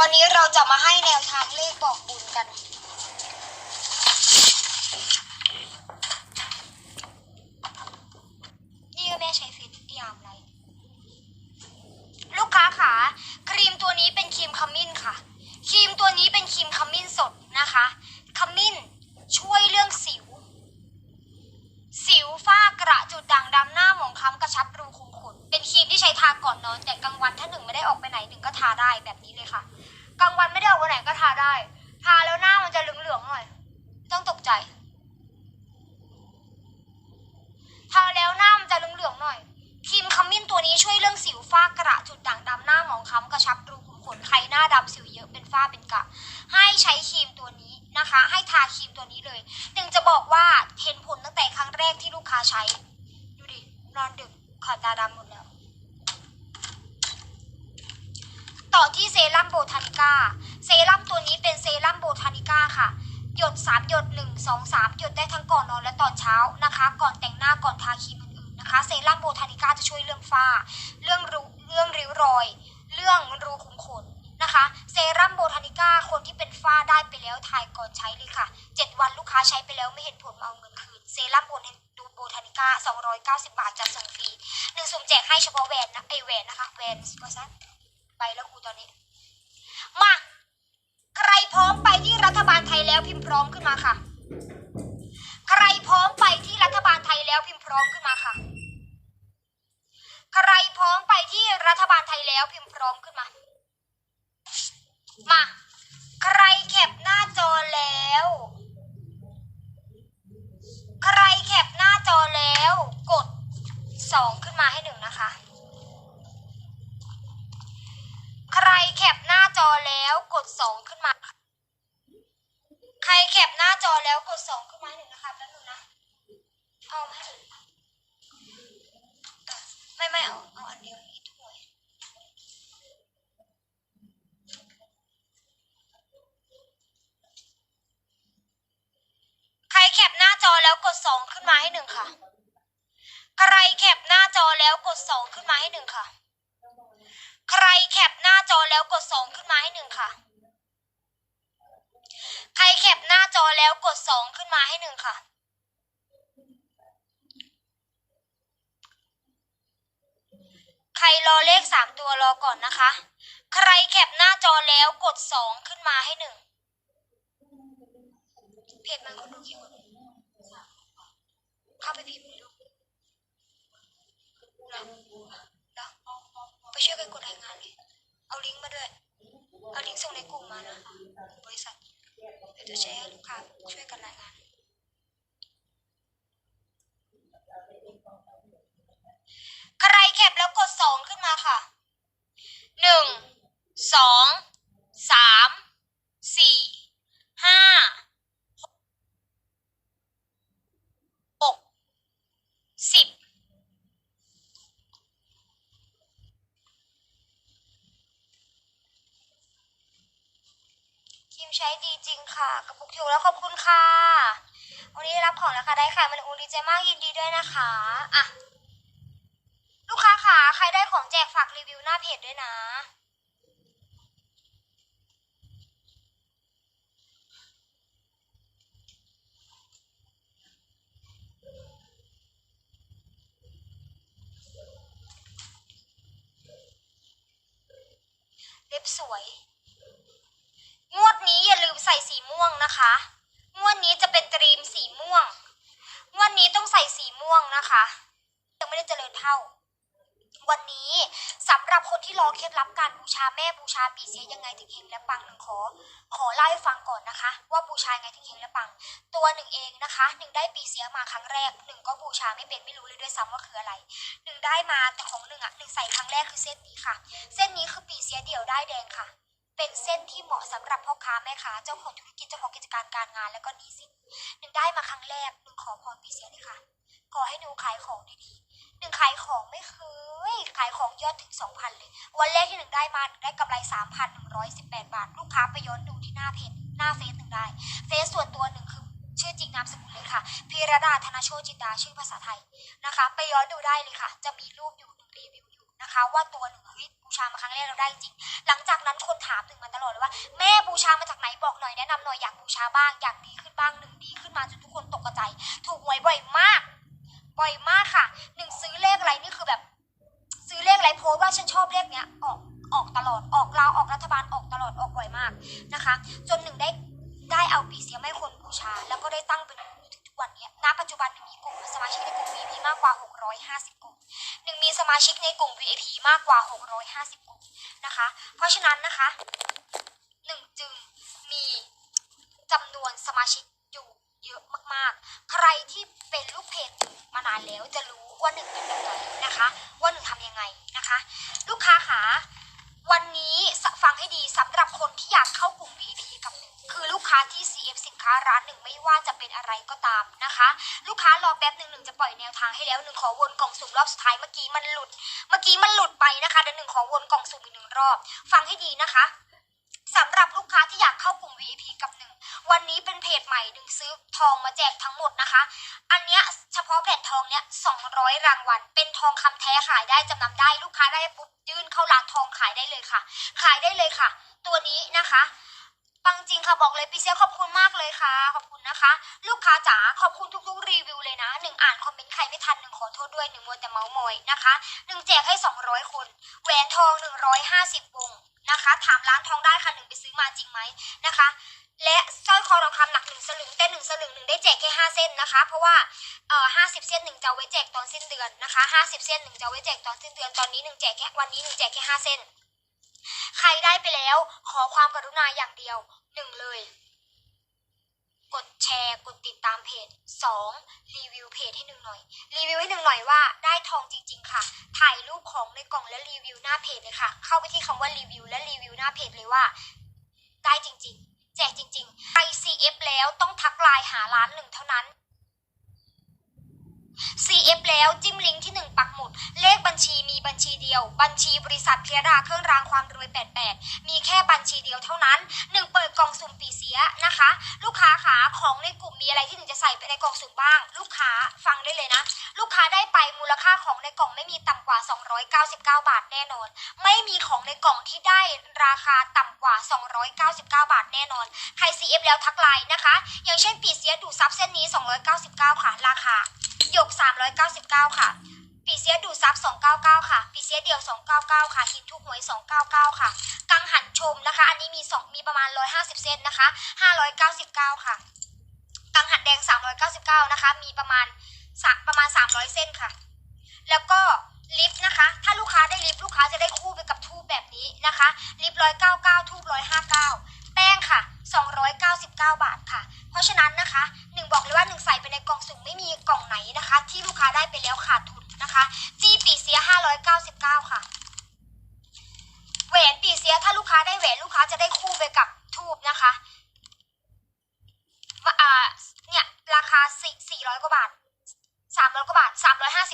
วันนี้เราจะมาให้แนวทางเลขบอกบุญกัน นี่ก็แม่ใช้เฟซยามไรลูกค้าขาครีมตัวนี้เป็นครีมขมิ้นค่ะ ครีมตัวนี้เป็นครีมขมิ้นสดนะคะ ขมิ้นช่วยเรื่องสิว สิวฝ้ากระจุดด่างดำหน้าหมองคล้ำกระชับรูขุมขนเป็นครีมที่ใช้ทาก่อนนอน แต่กลางวันถ้าหนึ่งไม่ได้ออกไปไหนหนึ่งก็ทาได้แบบนี้ ก็ทาได้ ทาแล้วหน้ามันจะเหลืองๆหน่อยไม่ต้องตกใจ ทาแล้วหน้ามันจะเหลืองๆหน่อย ครีมขมิ้นตัวนี้ช่วยเรื่องสิวฝ้ากระจุดด่างดำหน้าหมองคล้ำกระชับรูขุมขนใครหน้าดำสิวเยอะเป็นฝ้าเป็นกระให้ใช้ครีมตัวนี้นะคะ ให้ทาครีมตัวนี้เลยหนึ่งจะบอกว่าเห็นผลตั้งแต่ครั้งแรกที่ลูกค้าใช้ ดูดิ นอนดึกขอตาดำหมดแล้วต่อที่เซรั่มโบทานิก้า เซรั่มตัวนี้เป็นเซรั่มโบทานิก้าค่ะ หยด 3 หยด 1 2 3 หยดได้ทั้งก่อนนอนและตอนเช้านะคะ ก่อนแต่งหน้าก่อนทาครีมอื่นๆนะคะ เซรั่มโบทานิก้าจะช่วยเรื่องฝ้า เรื่องรูเรื่องริ้วรอย เรื่องรูขุมขนนะคะ เซรั่มโบทานิก้าคนที่เป็นฝ้าได้ไปแล้วถ่ายก่อนใช้เลยค่ะ 7 วันลูกค้าใช้ไปแล้วไม่เห็นผลมาเอาเงินคืน เซรั่มโบดูโบทานิก้า290 บาทจะส่งฟรีหนึ่งสุ่มแจกให้เฉพาะแวนนะไอแวนนะคะแวนว่าซะไปแล้วครูตอนนี้ มา ใครพร้อมไปที่รัฐบาลไทยแล้วพิมพ์พร้อมขึ้นมาค่ะ ใครพร้อมไปที่รัฐบาลไทยแล้วพิมพ์พร้อมขึ้นมาค่ะ ใครพร้อมไปที่รัฐบาลไทยแล้วพิมพ์พร้อมขึ้นมา มา ใครแคปหน้าจอแล้ว ใครแคปหน้าจอแล้ว กดสองขึ้นมาให้หนึ่งนะคะ ใครแคปหน้าจอแล้วก ดสองขึ้นมาใครแคปหน้าจอแล้วกดสองขึ้นมาหนึ่งนะคะแป๊บนึงนะ เอามาให้หนึ่งไม่ไม่เอาเอาอันเดียวนี้ถ้วยใครแคปหน้าจอแล้วกดสองขึ้นมาให้หนึ่งค่ะ ใครแคปหน้าจอแล้วกดสองขึ้นมาให้หนึ่งค่ะ ใครแคปหน้าจอแล้วกดสองขึ้นมาให้หนึ่งค่ะ ใครแคปหน้าจอแล้วกดสองขึ้นมาให้หนึ่งค่ะ ใครรอเลขสามตัวรอก่อนนะคะ ใครแคปหน้าจอแล้วกดสองขึ้นมาให้หนึ่งเพจมันคนดูกี่คนเข้าไปพิมพ์เลยลูกเหรอเหรอไปช่วยกันกดรายงานเลย เอาลิงก์มาด้วย เอาลิงก์ส่งในกลุ่มมานะ บริษัท เดี๋ยวจะแชร์ให้ลูกค้าช่วยกันรายงานใครแคปแล้วกดสองขึ้นมาค่ะหนึ่งสองสาม สี่ ห้า หก สิบ ที มใช้ดีจริงค่ะกระปุกถูกแล้วขอบคุณค่ะ วันนี้ได้รับของแล้วค่ะได้ค่ะมันอูดีใจมากยินดีด้วยนะคะอะลูกค้าขาใครได้ของแจกฝากรีวิวหน้าเพจด้วยนะเล็บสวย งวดนี้อย่าลืมใส่สีม่วงนะคะ งวดนี้จะเป็นตรีมสีม่วง งวดนี้ต้องใส่สีม่วงนะคะ ยังไม่ได้เจริญเท่า วันนี้สำหรับคนที่รอเคล็ดลับการบูชาแม่บูชาปีเสียยังไงถึงเฮงและปังหนึ่งขอ ขอเล่าให้ฟังก่อนนะคะ ว่าบูชาไงถึงเฮงและปัง ตัวหนึ่งเองนะคะหนึ่งได้ปีเสียมาครั้งแรกหนึ่งก็บูชาไม่เป็นไม่รู้เลยด้วยซ้ำว่าคืออะไรหนึ่งได้มาแต่ของหนึ่งอะหนึ่งใส่ครั้งแรกคือเส้นนี้ค่ะ เส้นนี้คือปีเสียเดี่ยวได้แดงค่ะ เป็นเส้นที่เหมาะสำหรับพ่อค้าแม่ค้าเจ้าของธุรกิจเจ้าของกิจการการงาน แล้วก็หนี้สินหนึ่งได้มาครั้งแรกหนึ่งขอพรปีเสียเลยค่ะขอให้หนูขายของดีๆหนึ่งขายของไม่เคยขายของยอดถึงสองพันเลย วันแรกที่หนึ่งได้มาหนึ่งได้กำไรสามพันหนึ่งร้อยสิบแปดบาท ลูกค้าไปย้อนดูที่หน้าเพจหน้าเฟซหนึ่งได้ เฟซส่วนตัวหนึ่งคือชื่อจริงนามสกุลเลยค่ะพีรดาธนโชตจินดาชื่อภาษาไทยนะคะ ไปย้อนดูได้เลยค่ะ จะมีรูปอยู่หนึ่งรีวิวอยู่นะคะ ว่าตัวหนึ่งเฮ้ยบูชามาครั้งแรกเราได้จริง หลังจากนั้นคน ถามถึงมาตลอดเลยว่า แม่บูชามาจากไหนบอกหน่อยแนะนำหน่อยอยากบูชาบ้างอยากดีขึ้นบ้างหนึ่งดีขึ้นมาจนทุกคนตกใจ ถูกหวยบ่อยมาก บ่อยมากค่ะหนึ่งซื้อเลขอะไรนี่คือแบบ ซื้อเลขอะไรโพสต์ว่าฉันชอบเลขเนี้ยออกออกตลอดออกลาวออกรัฐบาลออกตลอดออกบ่อยมากนะคะ จนหนึ่งได้ได้เอาปีเสียไม่คนบูชา แล้วก็ได้ตั้งเป็นกลุ่มถึงทุกวันเนี้ยณปัจจุบันหนึ่งมีกลุ่มสมาชิกในกลุ่ม VIP มากกว่า 650 กลุ่มหนึ่งมีสมาชิกในกลุ่ม VIP มากกว่า 650 กลุ่ม นะคะ เพราะฉะนั้นนะคะหนึ่งจึงมีจำนวนสมาชิกอยู่เยอะมากๆ ใครที่เป็นลูกเพจมานานแล้วจะรู้ว่าหนึ่งเป็นแบบไหนนะคะ ลูกค้าที่ CF สินค้าร้านหนึ่งไม่ว่าจะเป็นอะไรก็ตามนะคะ ลูกค้ารอแป๊บหนึ่งหนึ่งจะปล่อยแนวทางให้แล้วหนึ่งขอวนกล่องสุ่มรอบสุดท้ายเมื่อกี้มันหลุด เมื่อกี้มันหลุดไปนะคะเดี๋ยวหนึ่งขอวนกล่องสุ่มอีกหนึ่งรอบ ฟังให้ดีนะคะสำหรับลูกค้าที่อยากเข้ากลุ่ม VIP กับหนึ่งวันนี้เป็นเพจใหม่หนึ่งซื้อทองมาแจกทั้งหมดนะคะ อันเนี้ยเฉพาะแผ่นทองเนี้ย200 รางวัล เป็นทองคำแท้ขายได้จำนำได้ลูกค้าได้ปุ๊บยื่นเข้าร้านทองขายได้เลยค่ะ ขายได้เลยค่ะ ตัวนี้นะคะ ปังจริงค่ะบอกเลยพี่เซลขอบคุณมากเลยค่ะ ขอบคุณนะคะ ลูกค้าจ๋าขอบคุณทุกๆรีวิวเลยนะหนึ่งอ่านคอมเมนต์ใครไม่ทันหนึ่งขอโทษด้วยหนึ่งมัวแต่เมาส์มอยนะคะหนึ่งแจกให้ 200 คนแหวนทอง 150วงนะคะ ถามร้านทองได้ค่ะหนึ่งไปซื้อมาจริงไหมนะคะ และสร้อยคอทองคำหนักหนึ่งสลึงแต่หนึ่งสลึงหนึ่งได้แจกแค่ห้าเส้นนะคะ เพราะว่าเอ่อห้าสิบเส้นหนึ่งจะเอาไว้แจกตอนสิ้นเดือนนะคะห้าสิบเส้นหนึ่งจะเอาไว้แจกตอนสิ้นเดือนตอนนี้หนึ่งแจกแค่วันนี้หนึ่งแจกแค่ห้าเส้น ใครได้ไปแล้วขอความกรุณาอย่างเดียวหนึ่งเลย กดแชร์กดติดตามเพจสองรีวิวเพจให้หนึ่งหน่อย รีวิวให้หนึ่งหน่อยว่าได้ทองจริง ๆ ค่ะ ถ่ายรูปของในกล่องและรีวิวหน้าเพจเลยค่ะ เข้าไปที่คำว่ารีวิวและรีวิวหน้าเพจเลยว่า ได้จริง ๆ แจกจริงๆใคร CF แล้วต้องทักไลน์หาร้านหนึ่งเท่านั้น CF แล้วจิ้มลิงก์ที่ 1 ปักหมุด เลขบัญชีมีบัญชีเดียว บัญชีบริษัทเพียราเครื่องรางความรวย 88 มีแค่บัญชีเดียวเท่านั้น 1 เปิดกล่องสุ่มปีเสียนะคะ ลูกค้าขาของในกลุ่มมีอะไรที่หนึ่งจะใส่ไปในกล่องสุ่มบ้าง ลูกค้าฟังได้เลยนะ ลูกค้าได้ไปมูลค่าของในกล่องไม่มีต่ำกว่า 299 บาทแน่นอน ไม่มีของในกล่องที่ได้ราคาต่ำกว่า 299 บาทแน่นอน ใคร CF แล้วทักไลน์นะคะ อย่างเช่นปีเสียดูซับเส้นนี้ 299 ค่ะราคา หยก 399 ค่ะ ปีเสียดูซับ 299 ค่ะ ปีเสียเดี่ยว 299 ค่ะหินทุกหวย 299 ค่ะ กังหันชมนะคะ อันนี้มี 2 มีประมาณ 150เส้นนะคะ 599 ค่ะ กังหันแดง 399 นะคะ มีประมาณสักประมาณ 300 เส้นค่ะ แล้วก็ลิฟต์นะคะ ถ้าลูกค้าได้ลิฟต์ลูกค้าจะได้คู่ไปกับทูบแบบนี้นะคะ ลิฟต์199ทูบ159แป้งค่ะ299บาทค่ะ เพราะฉะนั้นนะคะ แล้วขาดทุนนะคะ จี้ปีเสีย 599 ค่ะ แหวนปีเสียถ้าลูกค้าได้แหวนลูกค้าจะได้คู่ไปกับทูบนะคะว่าเนี่ยราคาสี่สี่ร้อยกว่าบาทสามร้อยกว่าบาทสามร้อยห้า